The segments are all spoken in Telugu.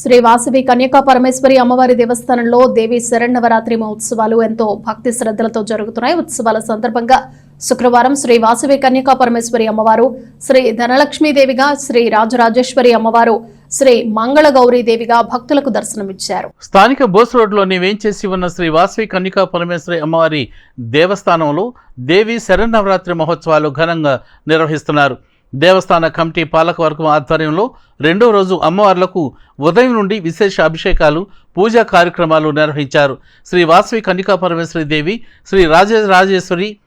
శ్రీ వాసవి కన్యకా పరమేశ్వరి అమ్మవారి దేవస్థానంలో దేవి శరణవరాత్రి మహోత్సవాలు ఎంతో భక్తి శ్రద్ధలతో జరుగుతున్నాయి. ఉత్సవాల సందర్భంగా శుక్రవారం శ్రీ వాసవి కన్యకా పరమేశ్వరి అమ్మవారు శ్రీ ధనలక్ష్మీదేవిగా శ్రీ రాజరాజేశ్వరి అమ్మవారు శ్రీ మంగళ దేవిగా భక్తులకు దర్శనమిచ్చారు. స్థానిక బోస్ రోడ్లోని వేంచేసి ఉన్న శ్రీ వాసవి కన్యకా పరమేశ్వరి అమ్మవారి దేవస్థానంలో దేవి శరణవరాత్రి మహోత్సవాలు ఘనంగా నిర్వహిస్తున్నారు. దేవస్థాన కమిటీ పాలకవర్గం ఆధ్వర్యంలో రెండో రోజు అమ్మవార్లకు ఉదయం నుండి విశేష అభిషేకాలు పూజా కార్యక్రమాలు నిర్వహించారు. శ్రీ వాసవి కన్నికా పరమేశ్వరి దేవి శ్రీ రాజరాజేశ్వరి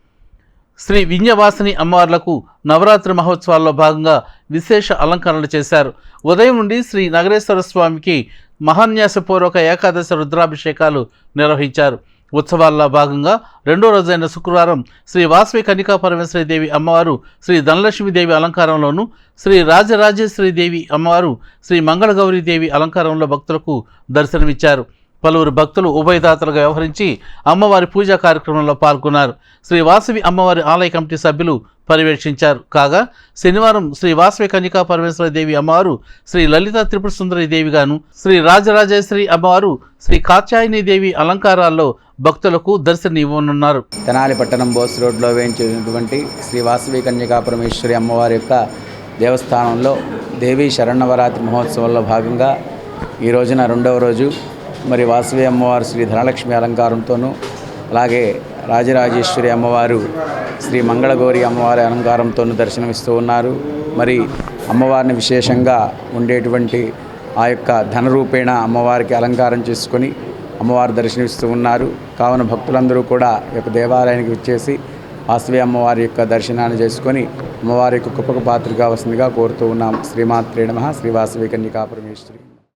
శ్రీ వింజవాసిని అమ్మవార్లకు నవరాత్రి మహోత్సవాల్లో భాగంగా విశేష అలంకరణలు చేశారు. ఉదయం నుండి శ్రీ నగరేశ్వర స్వామికి మహాన్యాసపూర్వక ఏకాదశ రుద్రాభిషేకాలు నిర్వహించారు. ఉత్సవాల్లో భాగంగా రెండో రోజైన శుక్రవారం శ్రీ వాసవి కన్నికా పరమేశ్వరీదేవి అమ్మవారు శ్రీ ధనలక్ష్మీదేవి అలంకారంలోను శ్రీ రాజరాజేశ్వరీదేవి అమ్మవారు శ్రీ మంగళగౌరీదేవి అలంకారంలో భక్తులకు దర్శనమిచ్చారు. పలువురు భక్తులు ఉభయదాతలుగా వ్యవహరించి అమ్మవారి పూజా కార్యక్రమంలో పాల్గొన్నారు. శ్రీ వాసవి అమ్మవారి ఆలయ కమిటీ సభ్యులు పర్యవేక్షించారు. కాగా శనివారం శ్రీ వాసవి కన్యకా పరమేశ్వరదేవి అమ్మవారు శ్రీ లలిత త్రిపుర సుందరి దేవిగాను శ్రీ రాజరాజేశ్వరి అమ్మవారు శ్రీ కాత్యాయని దేవి అలంకారాల్లో భక్తులకు దర్శనం ఇవ్వనున్నారు తెనాలి పట్టణం బోస్ రోడ్లో వేయించినటువంటి శ్రీ వాసవి కన్యకా పరమేశ్వరి అమ్మవారి యొక్క దేవస్థానంలో దేవీ శరణవరాత్రి మహోత్సవంలో భాగంగా ఈ రోజున రెండవ రోజు మరి వాసవి అమ్మవారు శ్రీ ధనలక్ష్మి అలంకారంతోనూ అలాగే రాజరాజేశ్వరి అమ్మవారు శ్రీ మంగళగౌరి అమ్మవారి అలంకారంతోనూ దర్శనమిస్తూ ఉన్నారు. మరి అమ్మవారిని విశేషంగా ఉండేటువంటి ఆ యొక్క ధనరూపేణ అమ్మవారికి అలంకారం చేసుకొని అమ్మవారు దర్శనమిస్తూ ఉన్నారు. కావున భక్తులందరూ కూడా ఈ యొక్క దేవాలయానికి వచ్చేసి వాసవి అమ్మవారి యొక్క దర్శనాన్ని చేసుకొని అమ్మవారి యొక్క కుప్పక పాత్రగా వస్తుందిగా కోరుతూ ఉన్నాం. శ్రీమాత్రే నమ. శ్రీ వాసవి కన్యకా పరమేశ్వరి.